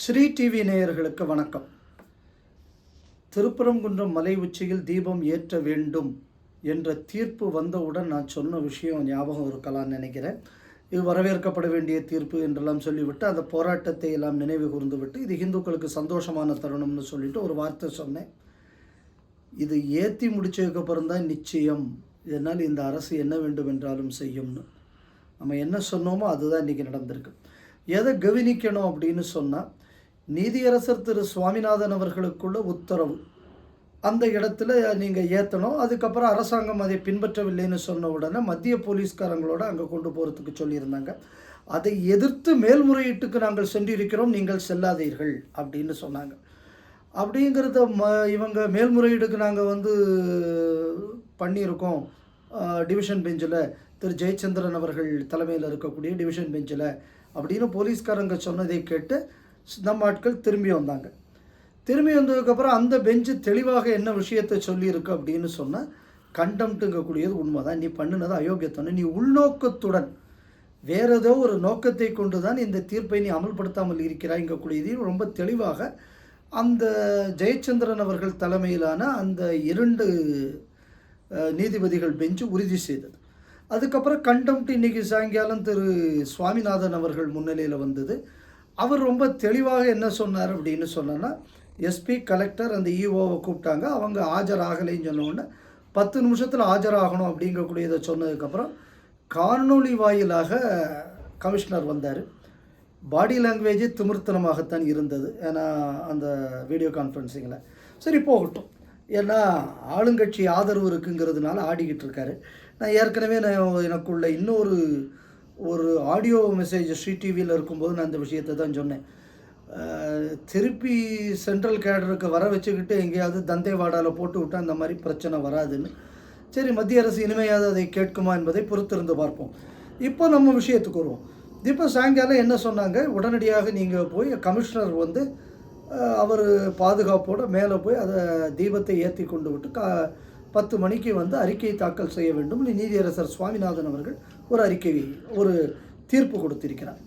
Sri TV நேயர்களுக்கு வணக்கம். திருப்பரங்குன்றம் மலை உச்சியில் தீபம் ஏற்ற வேண்டும் என்ற தீர்ப்பு வந்தவுடன் நான் சொன்ன விஷயம் ஞாபகம் இருக்கலாம்னு நினைக்கிறேன். இது வரவேற்கப்பட வேண்டிய தீர்ப்பு என்றெல்லாம் சொல்லிவிட்டு அந்த போராட்டத்தை எல்லாம் நினைவு கூர்ந்து விட்டு இது இந்துக்களுக்கு சந்தோஷமான தருணம்னு சொல்லிட்டு ஒரு வார்த்தை சொன்னேன். இது ஏற்றி முடிச்சதுக்கப்புறம் தான் நிச்சயம். இதனால் இந்த அரசு என்ன வேண்டும் என்றாலும் செய்யும்னு. நம்ம என்ன சொன்னோமோ அதுதான் இன்றைக்கி நடந்திருக்கு. எதை கவனிக்கணும் அப்படின்னு சொன்னால் நீதியரசர் திரு சுவாமிநாதன் அவர்களுக்குள்ள உத்தரவு. அந்த இடத்துல நீங்கள் ஏற்றணும் அதுக்கப்புறம் அரசாங்கம் அதை பின்பற்றவில்லைன்னு சொன்ன உடனே மத்திய போலீஸ்காரங்களோட அங்கே கொண்டு போகிறதுக்கு சொல்லியிருந்தாங்க. அதை எதிர்த்து மேல்முறையீட்டுக்கு நாங்கள் சென்றிருக்கிறோம். நீங்கள் செல்லாதீர்கள் அப்படின்னு சொன்னாங்க. அப்படிங்கிறத ம இவங்க மேல்முறையீடுக்கு நாங்கள் வந்து பண்ணியிருக்கோம். டிவிஷன் பெஞ்சில் திரு ஜெயச்சந்திரன் அவர்கள் தலைமையில் இருக்கக்கூடிய டிவிஷன் பெஞ்சில் அப்படின்னு போலீஸ்காரங்க சொன்னதை கேட்டு நம்ம ஆட்கள் திரும்பி வந்தாங்க. திரும்பி வந்ததுக்கப்புறம் அந்த பெஞ்சு தெளிவாக என்ன விஷயத்தை சொல்லியிருக்கு அப்படின்னு சொன்னால் கண்டம்ட்டுங்கக்கூடியது உண்மைதான். நீ பண்ணினது அயோக்கியத்தனை நீ உள்நோக்கத்துடன் வேற ஏதோ ஒரு நோக்கத்தை கொண்டு தான் இந்த தீர்ப்பை நீ அமல்படுத்தாமல் இருக்கிறாய்ங்கக்கூடியதையும் ரொம்ப தெளிவாக அந்த ஜெயச்சந்திரன் அவர்கள் தலைமையிலான அந்த இரண்டு நீதிபதிகள் பெஞ்சு உறுதி செய்தது. அதுக்கப்புறம் கண்டம்ட்டு இன்னைக்கு சாயங்காலம் திரு. சுவாமிநாதன் அவர்கள் முன்னிலையில் வந்தது. அவர் ரொம்ப தெளிவாக என்ன சொன்னார் அப்படின்னு சொன்னோன்னா எஸ்பி கலெக்டர் அந்த இஓவை கூப்பிட்டாங்க. அவங்க ஆஜராகலைன்னு சொன்ன உடனே பத்து நிமிஷத்தில் ஆஜராகணும் அப்படிங்கக்கூடியதை சொன்னதுக்கப்புறம் காணொளி வாயிலாக கமிஷனர் வந்தார். பாடி லாங்குவேஜ் திமிர்த்தனமாகத்தான் இருந்தது. ஏன்னா அந்த வீடியோ கான்ஃபரன்சிங்கில் சரி போகட்டும். ஏன்னா ஆளுங்கட்சி ஆதரவு இருக்குங்கிறதுனால ஆடிக்கிட்டு இருக்காரு. நான் ஏற்கனவே நான் எனக்குள்ள இன்னொரு ஒரு ஆடியோ மெசேஜ் ஸ்ரீ டிவியில் இருக்கும்போது நான் இந்த விஷயத்தை தான் சொன்னேன். திருப்பி சென்ட்ரல் கேடருக்கு வர வச்சுக்கிட்டு எங்கேயாவது தந்தேவாடாவில் போட்டு விட்டால் அந்த மாதிரி பிரச்சனை வராதுன்னு. சரி மத்திய அரசு இனிமையாவது அதை கேட்குமா என்பதை பொறுத்திருந்து பார்ப்போம். இப்போ நம்ம விஷயத்துக்கு வருவோம். இப்போ சாயங்காலம் என்ன சொன்னாங்க? உடனடியாக நீங்கள் போய் கமிஷனர் வந்து அவர் பாதுகாப்போடு மேலே போய் அதை தீபத்தை ஏற்றி கொண்டு விட்டு கா பத்து மணிக்கு வந்து அறிக்கை தாக்கல் செய்ய வேண்டும். நீதியரசர் சுவாமிநாதன் அவர்கள் ஒரு அறிக்கை ஒரு தீர்ப்பு கொடுத்திருக்கிறார்.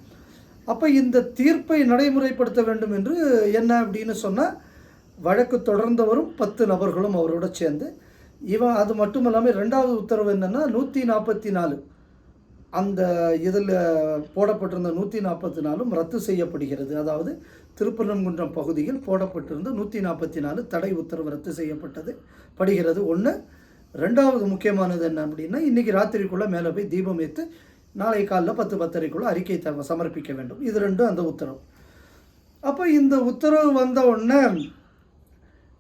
அப்போ இந்த தீர்ப்பை நடைமுறைப்படுத்த வேண்டும் என்று என்ன அப்படின்னு சொன்னால் வழக்கு தொடர்ந்தவரும் பத்து நபர்களும் அவரோட சேர்ந்து இவன் அது மட்டும் இல்லாமல் ரெண்டாவது உத்தரவு என்னென்னா நூற்றி நாற்பத்தி நாலு அந்த இதில் போடப்பட்டிருந்த நூற்றி நாற்பத்தி நாலும் ரத்து செய்யப்படுகிறது. அதாவது திருப்பரங்குன்றம் பகுதியில் போடப்பட்டிருந்த நூற்றி நாற்பத்தி நாலு தடை உத்தரவு ரத்து செய்யப்பட்டது படுகிறது. ஒன்று ரெண்டாவது முக்கியமானது என்ன அப்படின்னா இன்றைக்கி ராத்திரிக்குள்ளே மேலே போய் தீபம் ஏற்று நாளை காலைல பத்து பத்தரைக்குள்ளே அறிக்கை த சமர்ப்பிக்க வேண்டும். இது ரெண்டும் அந்த உத்தரவு. அப்போ இந்த உத்தரவு வந்த உடனே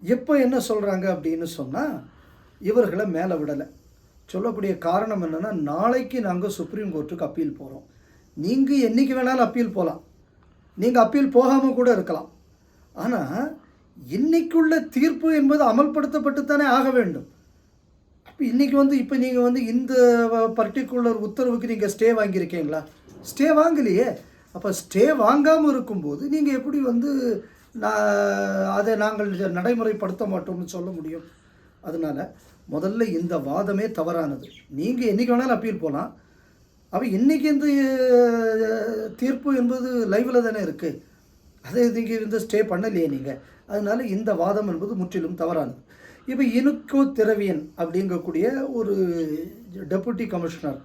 எப்போ என்ன சொல்கிறாங்க அப்படின்னு சொன்னால் இவர்களை மேலே விடலை. சொல்லக்கூடிய காரணம் என்னென்னா நாளைக்கு நாங்கள் சுப்ரீம் கோர்ட்டுக்கு அப்பீல் போகிறோம் நீங்கள் என்றைக்கு வேணாலும் அப்பீல் போகலாம் நீங்கள் அப்பீல் போகாமல் கூட இருக்கலாம். ஆனால் இன்னைக்குள்ள தீர்ப்பு என்பது அமல்படுத்தப்பட்டு தானே ஆக வேண்டும். இன்றைக்கி வந்து இப்போ நீங்கள் வந்து இந்த பர்டிகுலர் உத்தரவுக்கு நீங்கள் ஸ்டே வாங்கியிருக்கீங்களா? ஸ்டே வாங்கலையே. அப்போ ஸ்டே வாங்காமல் இருக்கும்போது நீங்கள் எப்படி வந்து நான் அதை நாங்கள் நடைமுறைப்படுத்த மாட்டோம்னு சொல்ல முடியும்? அதனால் முதல்ல இந்த வாதமே தவறானது. நீங்கள் என்றைக்கு வேணாலும் அப்பீல் போகலாம் அப்போ இன்றைக்கி இந்த தீர்ப்பு என்பது லைவில் தானே இருக்குது அதை நீங்கள் இருந்து ஸ்டே பண்ணலையே நீங்கள் அதனால இந்த வாதம் என்பது முற்றிலும் தவறானது. இப்போ இனுக்கோ திரவியன் அப்படிங்கக்கூடிய ஒரு டெபுட்டி கமிஷனர்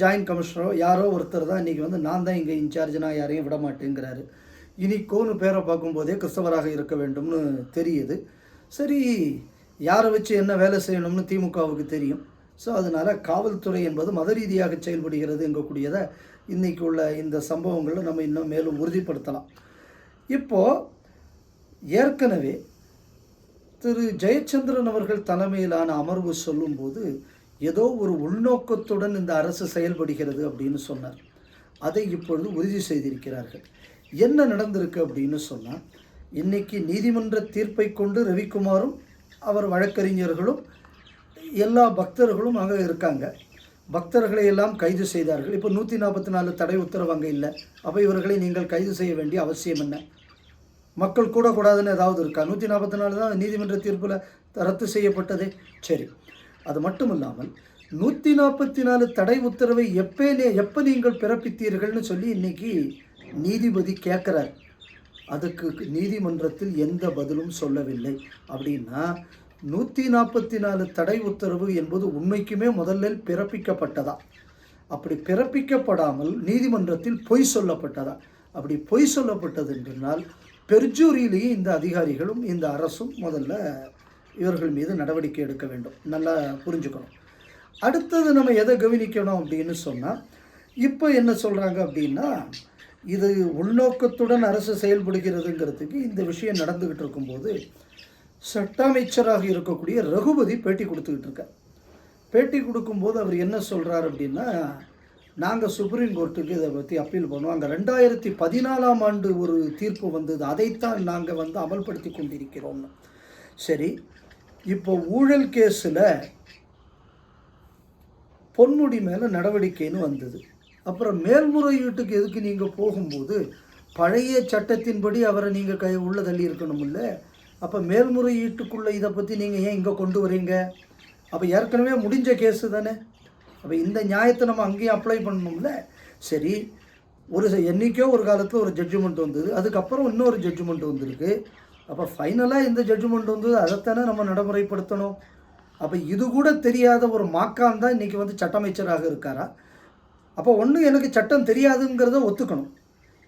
ஜாயின்ட் கமிஷனரோ யாரோ ஒருத்தர் தான் இன்றைக்கி வந்து நான் தான் இங்கே இன்சார்ஜ் நான் யாரையும் விட மாட்டேங்கிறாரு. இனிக்கோன்னு பேரை பார்க்கும்போதே கிறிஸ்தவராக இருக்க வேண்டும்னு தெரியுது. சரி யாரை வச்சு என்ன வேலை செய்யணும்னு திமுகவுக்கு தெரியும். ஸோ அதனால் காவல்துறை என்பது மத ரீதியாக செயல்படுகிறது எங்கக்கூடியதை இன்றைக்கி உள்ள இந்த சம்பவங்களை நம்ம இன்னும் மேலும் உறுதிப்படுத்தலாம். இப்போது ஏற்கனவே திரு ஜெயச்சந்திரன் அவர்கள் தலைமையிலான அமர்வு சொல்லும்போது ஏதோ ஒரு உள்நோக்கத்துடன் இந்த அரசு செயல்படுகிறது அப்படின்னு சொன்னார். அதை இப்பொழுது உறுதி செய்திருக்கிறார்கள். என்ன நடந்திருக்கு அப்படின்னு சொன்னால் இன்னைக்கு நீதிமன்ற தீர்ப்பை கொண்டு ரவிக்குமாரும் அவர் வழக்கறிஞர்களும் எல்லா பக்தர்களும் அங்கே இருக்காங்க. பக்தர்களை எல்லாம் கைது செய்தார்கள். இப்போ நூற்றி நாற்பத்தி நாலு தடை உத்தரவு அங்கே இல்லை. அப்போ இவர்களை நீங்கள் கைது செய்ய வேண்டிய அவசியம் என்ன? மக்கள் கூடக்கூடாதுன்னு ஏதாவது இருக்கா? நூற்றி நாற்பத்தி நாலு தான் நீதிமன்ற தீர்ப்பில் ரத்து செய்யப்பட்டதே. சரி. அது மட்டும் இல்லாமல் நூற்றி நாற்பத்தி நாலு தடை உத்தரவை எப்போ நே- எப்போ நீங்கள் பிறப்பித்தீர்கள்னு சொல்லி இன்னைக்கு நீதிபதி கேட்குறார் அதுக்கு நீதிமன்றத்தில் எந்த பதிலும் சொல்லவில்லை. அப்படின்னா நூற்றி நாற்பத்தி நாலு தடை உத்தரவு என்பது உண்மைக்குமே முதலில் பிறப்பிக்கப்பட்டதா? அப்படி பிறப்பிக்கப்படாமல் நீதிமன்றத்தில் பொய் சொல்லப்பட்டதா? அப்படி பொய் சொல்லப்பட்டது என்றால் பெர்ஜூரியிலேயே இந்த அதிகாரிகளும் இந்த அரசும் முதல்ல இவர்கள் மீது நடவடிக்கை எடுக்க வேண்டும். நல்லா புரிஞ்சுக்கணும். அடுத்தது நம்ம எதை கவனிக்கணும் அப்படின்னு சொன்னால் இப்போ என்ன சொல்கிறாங்க அப்படின்னா இது உள்நோக்கத்துடன் அரசு செயல்படுகிறதுங்கிறதுக்கு இந்த விஷயம் நடந்துக்கிட்டு இருக்கும்போது சட்ட அமைச்சராக இருக்கக்கூடிய ரகுபதி பேட்டி கொடுத்துக்கிட்டு இருக்கார். பேட்டி கொடுக்கும்போது அவர் என்ன சொல்கிறார் அப்படின்னா நாங்கள் சுப்ரீம் கோர்ட்டுக்கு இதை பற்றி அப்பீல் பண்ணுவோம் அங்கே ரெண்டாயிரத்தி பதினாலாம் ஆண்டு ஒரு தீர்ப்பு வந்தது. அதைத்தான் நாங்கள் வந்து அமல்படுத்தி கொண்டிருக்கிறோம்னு சரி இப்போ ஊழல் கேஸில் பொன்முடி மேலே நடவடிக்கைன்னு வந்தது. அப்புறம் மேல்முறையீட்டுக்கு எதுக்கு நீங்கள் போகும்போது பழைய சட்டத்தின்படி அவரை நீங்கள் கை உள்ள தள்ளி இருக்கணும்ல அப்போ மேல்முறையீட்டுக்குள்ளே இதை பற்றி நீங்கள் ஏன் இங்கே கொண்டு வரீங்க? அப்போ ஏற்கனவே முடிஞ்ச கேஸு தானே? அப்போ இந்த நியாயத்தை நம்ம அங்கேயும் அப்ளை பண்ணணும்ல? சரி ஒரு ச- என்னைக்கோ ஒரு காலத்தில் ஒரு ஜட்ஜ்மெண்ட் வந்தது அதுக்கப்புறம் இன்னொரு ஜட்ஜ்மெண்ட் வந்திருக்கு. அப்போ ஃபைனலாக இந்த ஜட்ஜ்மெண்ட் வந்தது அதைத்தானே நம்ம நடைமுறைப்படுத்தணும்? அப்போ இது கூட தெரியாத ஒரு மாக்கான் தான் இன்றைக்கி வந்து சட்டமைச்சராக இருக்காரா? அப்போ ஒன்று எனக்கு சட்டம் தெரியாதுங்கிறத ஒத்துக்கணும்.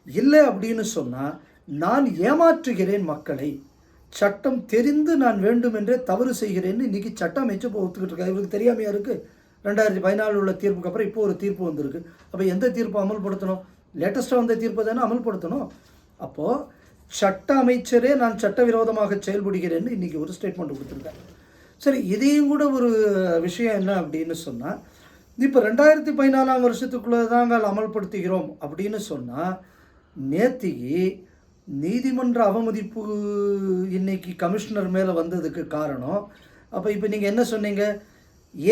இல்லை அப்படின்னு சொன்னால் நான் ஏமாற்றுகிறேன் மக்களை. சட்டம் தெரிந்து நான் வேண்டுமென்றே தவறு செய்கிறேன்னு இன்றைக்கி சட்டம் அமைச்சு ஒத்துக்கிட்டு இருக்கேன் இவருக்கு தெரியாமையா இருக்குது ரெண்டாயிரத்தி பதினாலு உள்ள தீர்ப்புக்கு அப்புறம் இப்போ ஒரு தீர்ப்பு வந்திருக்கு. அப்போ எந்த தீர்ப்பு அமல்படுத்தணும்? லேட்டஸ்ட்டாக வந்த தீர்ப்பை தானே அமல்படுத்தணும்? அப்போது சட்ட அமைச்சரே நான் சட்டவிரோதமாக செயல்படுகிறேன்னு இன்றைக்கி ஒரு ஸ்டேட்மெண்ட் கொடுத்துருக்கேன் சரி இதையும் கூட ஒரு விஷயம் என்ன அப்படின்னு சொன்னால் இப்போ ரெண்டாயிரத்தி பதினாலாம் வருஷத்துக்குள்ளே நாங்கள் அமல்படுத்துகிறோம் அப்படின்னு சொன்னால் நேத்திக்கு நீதிமன்ற அவமதிப்பு இன்னைக்கு கமிஷனர் மேலே வந்ததுக்கு காரணம். அப்போ இப்போ நீங்கள் என்ன சொன்னீங்க?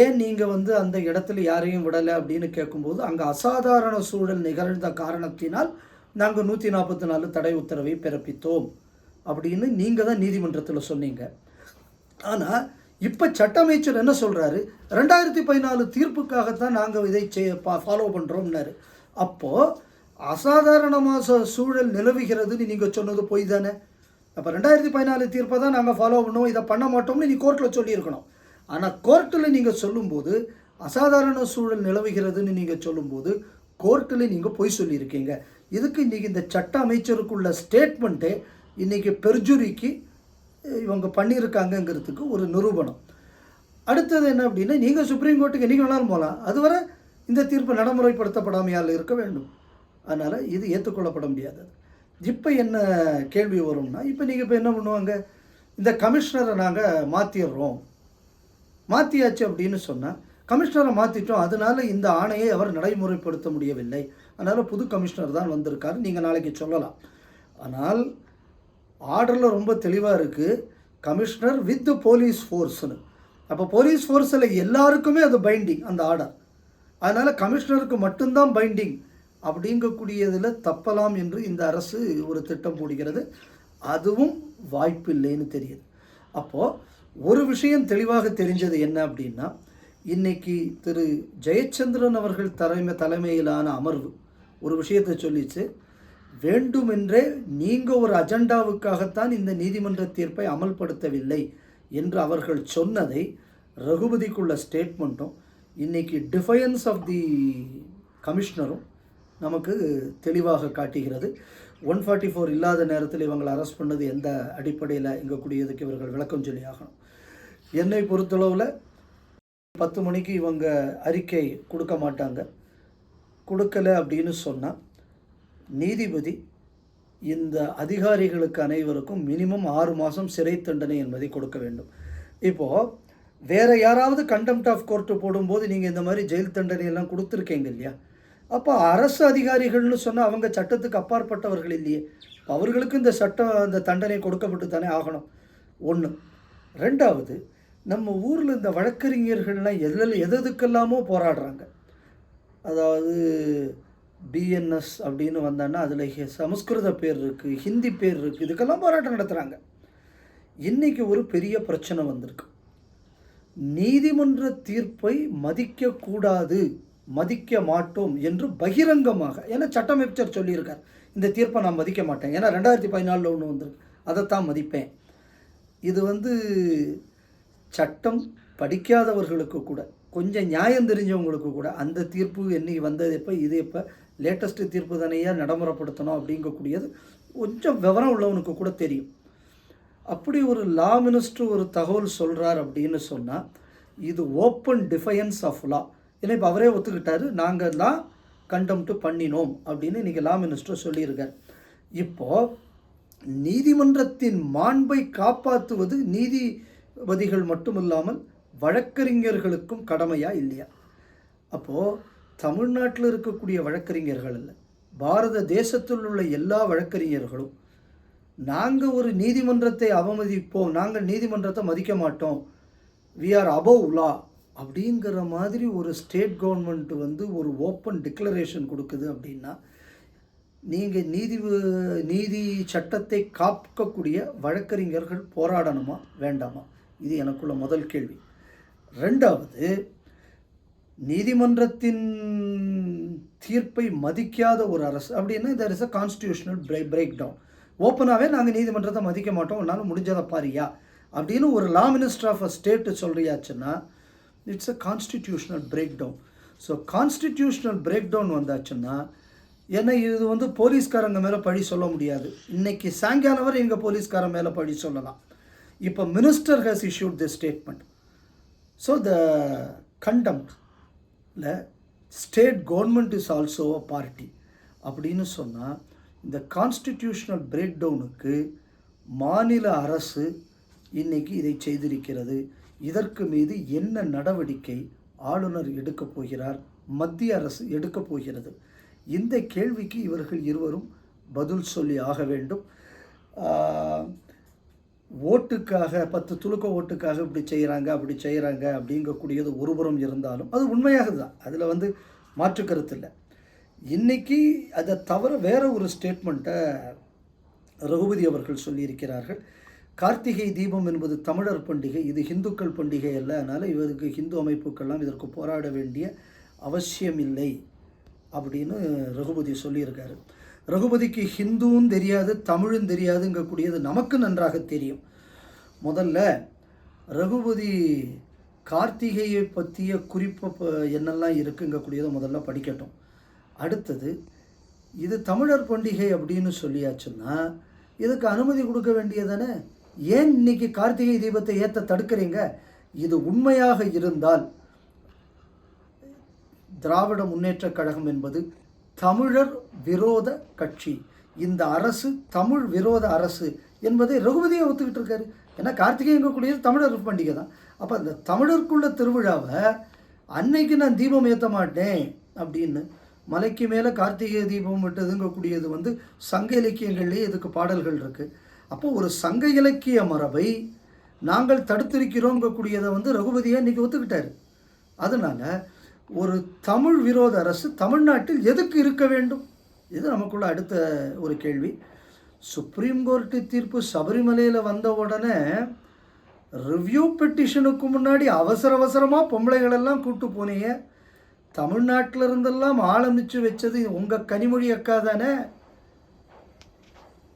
ஏன் நீங்கள் வந்து அந்த இடத்துல யாரையும் விடலை அப்படின்னு கேட்கும்போது அங்கே அசாதாரண சூழல் நிகழ்ந்த காரணத்தினால் நாங்கள் நூற்றி நாற்பத்தி நாலு தடை உத்தரவை பிறப்பித்தோம் அப்படின்னு நீங்கள் தான் நீதிமன்றத்தில் சொன்னீங்க. ஆனால் இப்போ சட்ட அமைச்சர் என்ன சொல்கிறாரு ரெண்டாயிரத்தி பதினாலு தீர்ப்புக்காகத்தான் நாங்கள் இதை செய்ய ஃபாலோ பண்ணுறோம்னாரு அப்போது அசாதாரணமாக சூழல் நிலவுகிறதுன்னு நீங்கள் சொன்னது பொய் தானே? அப்போ ரெண்டாயிரத்தி பதினாலு தீர்ப்பை தான் நாங்கள் ஃபாலோ பண்ணுவோம் இதை பண்ண மாட்டோம்னு நீ கோர்ட்டில் சொல்லியிருக்கணும். ஆனால் கோர்ட்டில் நீங்கள் சொல்லும்போது அசாதாரண சூழல் நிலவுகிறதுன்னு நீங்கள் சொல்லும்போது கோர்ட்டில் நீங்கள் பொய் சொல்லியிருக்கீங்க. இதுக்கு இன்றைக்கி இந்த சட்ட அமைச்சருக்குள்ள ஸ்டேட்மெண்ட்டே இன்றைக்கி பெர்ஜுரிக்கு இவங்க பண்ணியிருக்காங்கங்கிறதுக்கு ஒரு நிரூபணம். அடுத்தது என்ன அப்படின்னா நீங்கள் சுப்ரீம் கோர்ட்டுக்கு என்றைக்கு வேணாலும் போகலாம். அதுவரை இந்த தீர்ப்பு நடைமுறைப்படுத்தப்படாமையால் இருக்க வேண்டும். அதனால் இது ஏற்றுக்கொள்ளப்பட முடியாதது இப்போ என்ன கேள்வி வரும்னா இப்போ நீங்கள் இப்போ என்ன பண்ணுவாங்க? இந்த கமிஷனரை நாங்கள் மாற்றிடுறோம் மாற்றியாச்சு அப்படின்னு சொன்னால் கமிஷனரை மாற்றிட்டோம் அதனால இந்த ஆணையை அவர் நடைமுறைப்படுத்த முடியவில்லை. அதனால் புது கமிஷனர் தான் வந்திருக்காரு. நீங்கள் நாளைக்கு சொல்லலாம். ஆனால் ஆர்டரில் ரொம்ப தெளிவாக இருக்குது கமிஷனர் வித் போலீஸ் ஃபோர்ஸ்னு அப்போ போலீஸ் ஃபோர்ஸில் எல்லாருக்குமே அது பைண்டிங் அந்த ஆர்டர் அதனால் கமிஷனருக்கு மட்டும்தான் பைண்டிங் அப்படிங்கக்கூடியதில் தப்பலாம் என்று இந்த அரசு ஒரு திட்டம் போடுகிறது. அதுவும் வாய்ப்பு இல்லைன்னு தெரியுது. அப்போது ஒரு விஷயம் தெளிவாக தெரிஞ்சது என்ன அப்படின்னா இன்னைக்கு திரு ஜெயச்சந்திரன் அவர்கள் தலைமை தலைமையிலான அமர்வு ஒரு விஷயத்தை சொல்லிச்சு. வேண்டுமென்றே நீங்கள் ஒரு அஜெண்டாவுக்காகத்தான் இந்த நீதிமன்ற தீர்ப்பை அமல்படுத்தவில்லை என்று அவர்கள் சொன்னதை ரகுபதிக்குள்ள ஸ்டேட்மெண்ட்டும் இன்னைக்கு டிஃபயன்ஸ் ஆஃப் தி கமிஷனரும் நமக்கு தெளிவாக காட்டுகிறது. ஒன் ஃபார்ட்டி ஃபோர் இல்லாத நேரத்தில் இவங்களை அரெஸ்ட் பண்ணது எந்த அடிப்படையில் இங்கே கூடியதுக்கு இவர்கள் விளக்கம் சொல்லி ஆகணும். என்னை பொறுத்தளவில் பத்து மணிக்கு இவங்க அறிக்கை கொடுக்க மாட்டாங்க. கொடுக்கல அப்படின்னு சொன்னால் நீதிபதி இந்த அதிகாரிகளுக்கு அனைவருக்கும் மினிமம் ஆறு மாதம் சிறை தண்டனை என்பதை கொடுக்க வேண்டும். இப்போது வேறு யாராவது கண்டெம்ட் ஆஃப் கோர்ட்டு போடும்போது நீங்கள் இந்த மாதிரி ஜெயில் தண்டனை எல்லாம் கொடுத்துருக்கீங்க இல்லையா? அப்போ அரசு அதிகாரிகள்னு சொன்னால் அவங்க சட்டத்துக்கு அப்பாற்பட்டவர்கள் இல்லையே. அவர்களுக்கு இந்த சட்டம் இந்த தண்டனை கொடுக்கப்பட்டு தானே ஆகணும். ஒன்று ரெண்டாவது நம்ம ஊரில் இந்த வழக்கறிஞர்கள்லாம் எதில் எதுக்கெல்லாமோ போராடுறாங்க. அதாவது பிஎன்எஸ் அப்படின்னு வந்தான்னா அதில் சமஸ்கிருத பேர் இருக்குது ஹிந்தி பேர் இருக்குது இதுக்கெல்லாம் போராட்டம் நடத்துகிறாங்க இன்றைக்கி ஒரு பெரிய பிரச்சனை வந்திருக்கு. நீதிமன்ற தீர்ப்பை மதிக்கக்கூடாது மதிக்க மாட்டோம் என்று பகிரங்கமாக ஏன்னா சட்டமைச்சர் சொல்லியிருக்கார் இந்த தீர்ப்பை நான் மதிக்க மாட்டேன். ஏன்னா ரெண்டாயிரத்தி பதினாலில் ஒன்று வந்திருக்கு. அதைத்தான் மதிப்பேன். இது வந்து சட்டம் படிக்காதவர்களுக்கு கூட கொஞ்சம் நியாயம் தெரிஞ்சவங்களுக்கு கூட அந்த தீர்ப்பு என்னைக்கு வந்தது எப்போ இது எப்போ லேட்டஸ்ட்டு தீர்ப்பு தானையா நடைமுறைப்படுத்தணும் அப்படிங்கக்கூடியது கொஞ்சம் விவரம் உள்ளவனுக்கு கூட தெரியும். அப்படி ஒரு லா மினிஸ்டர் ஒரு தகவல் சொல்கிறார் அப்படின்னு சொன்னால் இது ஓப்பன் டிஃபையன்ஸ் ஆஃப் லா ஏன்னா இப்போ அவரே ஒத்துக்கிட்டாரு நாங்கள் தான் கண்டம்ட்டு பண்ணினோம் அப்படின்னு இன்றைக்கி லா மினிஸ்டர் சொல்லியிருக்கார். இப்போது நீதிமன்றத்தின் மாண்பை காப்பாற்றுவது நீதி நீதிபதிகள் மட்டுமில்லாமல் வழக்கறிஞர்களுக்கும் கடமையா இல்லையா? அப்போது தமிழ்நாட்டில் இருக்கக்கூடிய வழக்கறிஞர்கள் இல்லை. பாரத தேசத்தில் உள்ள எல்லா வழக்கறிஞர்களும் நாங்கள் ஒரு நீதிமன்றத்தை அவமதிப்போம் நாங்கள் நீதிமன்றத்தை மதிக்க மாட்டோம் வி ஆர் அபவ் லா அப்படிங்கிற மாதிரி ஒரு ஸ்டேட் கவர்மெண்ட் வந்து ஒரு ஓப்பன் டிக்ளரேஷன் கொடுக்குது அப்படின்னா நீங்கள் நீதி நீதி சட்டத்தை காக்கக்கூடிய வழக்கறிஞர்கள் போராடணுமா வேண்டாமா? இது எனக்குள்ள முதல் கேள்வி. ரெண்டாவது நீதிமன்றத்தின் தீர்ப்பை மதிக்காத ஒரு அரசு அப்படின்னா there is a constitutional break break down ஓப்பனாகவே நாங்கள் நீதிமன்றத்தை மதிக்க மாட்டோம் உன்னால் முடிஞ்சதை பாரியா அப்படின்னு ஒரு law minister of a state சொல்கிறியாச்சுன்னா it's a constitutional break down so constitutional break down வந்தாச்சுன்னா ஏன்னா இது வந்து போலீஸ்காரங்க மேலே பழி சொல்ல முடியாது. இன்னைக்கு சாயங்காலம் வரை எங்கள் போலீஸ்காரன் மேலே பழி சொல்லலாம். இப்போ minister has issued the statement so the கண்டம்ல state government is also a party அப்படின்னு சொன்னால் இந்த கான்ஸ்டிடியூஷனல் பிரேக் டவுனுக்கு மாநில அரசு இன்னைக்கு இதை செய்திருக்கிறது. இதற்கு மீது என்ன நடவடிக்கை ஆளுநர் எடுக்கப் போகிறார் மத்திய அரசு எடுக்கப் போகிறது? இந்த கேள்விக்கு இவர்கள் இருவரும் பதில் சொல்லி ஆக வேண்டும். ஓட்டுக்காக பத்து துளுக்க ஓட்டுக்காக இப்படி செய்கிறாங்க அப்படி செய்கிறாங்க அப்படிங்கக்கூடியது ஒருபுறம் இருந்தாலும் அது உண்மையாக தான் அதில் வந்து மாற்று கருத்து இல்லை. இன்றைக்கி அதை தவிர வேற ஒரு ஸ்டேட்மெண்ட்டை ரகுபதி அவர்கள் சொல்லியிருக்கிறார்கள். கார்த்திகை தீபம் என்பது தமிழர் பண்டிகை இது இந்துக்கள் பண்டிகை அல்ல. அதனால் இவருக்கு ஹிந்து அமைப்புக்கெல்லாம் இதற்கு போராட வேண்டிய அவசியம் இல்லை அப்படின்னு ரகுபதி சொல்லியிருக்காரு. ரகுபதிக்கு ஹிந்துவும் தெரியாது தமிழும் தெரியாதுங்கக்கூடியது நமக்கு நன்றாக தெரியும். முதல்ல ரகுபதி கார்த்திகையை பற்றிய குறிப்பு என்னெல்லாம் இருக்குங்கக்கூடியதை முதல்ல படிக்கட்டும். அடுத்தது இது தமிழர் பண்டிகை அப்படின்னு சொல்லியாச்சுன்னா இதுக்கு அனுமதி கொடுக்க வேண்டியதானே ஏன் இன்னைக்கு கார்த்திகை தீபத்தை ஏற்ற தடுக்கிறீங்க? இது உண்மையாக இருந்தால் திராவிட முன்னேற்றக் கழகம் என்பது தமிழர் விரோத கட்சி. இந்த அரசு தமிழ் விரோத அரசு என்பதை ரகுபதியை ஒத்துக்கிட்டு இருக்காரு. ஏன்னா கார்த்திகைங்கக்கூடியது தமிழர் பண்டிகை தான். அப்போ அந்த தமிழருக்குள்ள திருவிழாவை அன்னைக்கு நான் தீபம் ஏற்ற மாட்டேன் அப்படின்னு மலைக்கு மேலே கார்த்திகை தீபம் விட்டதுங்கக்கூடியது வந்து சங்க இலக்கியங்கள்லேயே இதுக்கு பாடல்கள் இருக்குது அப்போ ஒரு சங்க இலக்கிய மரபை நாங்கள் தடுத்திருக்கிறோங்கக்கூடியதை வந்து ரகுபதியை இன்றைக்கி ஒத்துக்கிட்டாரு. அதனால் ஒரு தமிழ் விரோத அரசு தமிழ்நாட்டில் எதுக்கு இருக்க வேண்டும்? இது நமக்குள்ள அடுத்த ஒரு கேள்வி. சுப்ரீம் கோர்ட்டு தீர்ப்பு சபரிமலையில் வந்த உடனே ரிவ்யூ பெட்டிஷனுக்கு முன்னாடி அவசர அவசரமாக பொம்பளைகளெல்லாம் கூட்டு போனீங்க. தமிழ்நாட்டில் இருந்தெல்லாம் ஆளமிச்சு வச்சது உங்கள் கனிமொழி அக்கா தானே.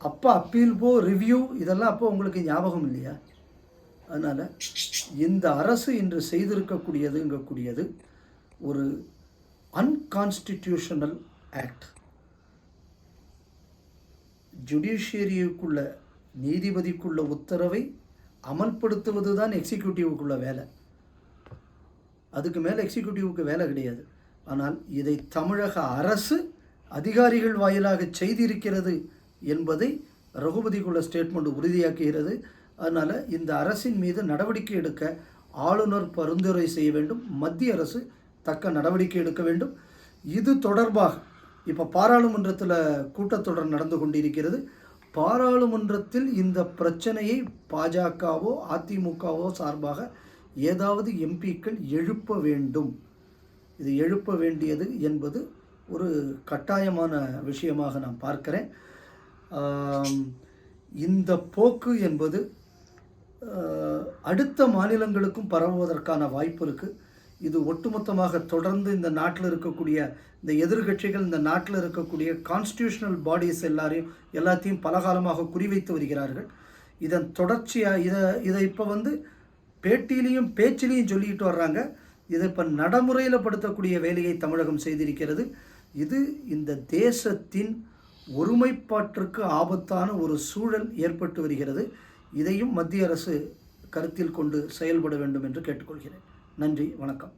அப்போ அப்பீல் போ ரிவ்யூ இதெல்லாம் அப்போ உங்களுக்கு ஞாபகம் இல்லையா? அதனால் இந்த அரசு இன்று செய்திருக்கக்கூடியதுங்கக்கூடியது. ஒரு அன்கான்ஸ்டிடியூஷனல் ஆக்ட் ஜுடிஷியரியுக்குள்ள நீதிபதிக்குள்ள உத்தரவை அமல்படுத்துவது தான் எக்ஸிக்யூட்டிவுக்குள்ள வேலை. அதுக்கு மேலே எக்ஸிக்யூட்டிவுக்கு வேலை கிடையாது. ஆனால் இதை தமிழக அரசு அதிகாரிகள் வாயிலாக செய்திருக்கிறது என்பதை ரகுபதிக்குள்ள ஸ்டேட்மெண்ட் உறுதியாக்குகிறது. அதனால் இந்த அரசின் மீது நடவடிக்கை எடுக்க ஆளுநர் பரிந்துரை செய்ய வேண்டும். மத்திய அரசு தக்க நடவடிக்கை எடுக்க வேண்டும். இது தொடர்பாக இப்போ பாராளுமன்றத்தில் கூட்டத்தொடர் நடந்து கொண்டிருக்கிறது. பாராளுமன்றத்தில் இந்த பிரச்சனையை பாஜகவோ அதிமுகவோ சார்பாக ஏதாவது எம்பிக்கள் எழுப்ப வேண்டும். இது எழுப்ப வேண்டியது என்பது ஒரு கட்டாயமான விஷயமாக நான் பார்க்கிறேன். இந்த போக்கு என்பது அடுத்த மாநிலங்களுக்கும் பரவுவதற்கான வாய்ப்பு இருக்குது இது ஒட்டுமொத்தமாக தொடர்ந்து இந்த நாட்டில் இருக்கக்கூடிய இந்த எதிர்கட்சிகள் இந்த நாட்டில் இருக்கக்கூடிய கான்ஸ்டியூஷனல் பாடிஸ் எல்லாரையும் எல்லாத்தையும் பலகாலமாக குறிவைத்து வருகிறார்கள். இதன் தொடர்ச்சியாக இதை இதை இப்போ வந்து பேட்டியிலையும் பேச்சிலையும் சொல்லிட்டு வர்றாங்க. இதை இப்போ நடைமுறையில் படுத்தக்கூடிய வேலையை தமிழகம் செய்திருக்கிறது. இது இந்த தேசத்தின் ஒருமைப்பாட்டிற்கு ஆபத்தான ஒரு சூழல் ஏற்பட்டு வருகிறது. இதையும் மத்திய அரசு கருத்தில் கொண்டு செயல்பட வேண்டும் என்று கேட்டுக்கொள்கிறேன். நன்றி வணக்கம்.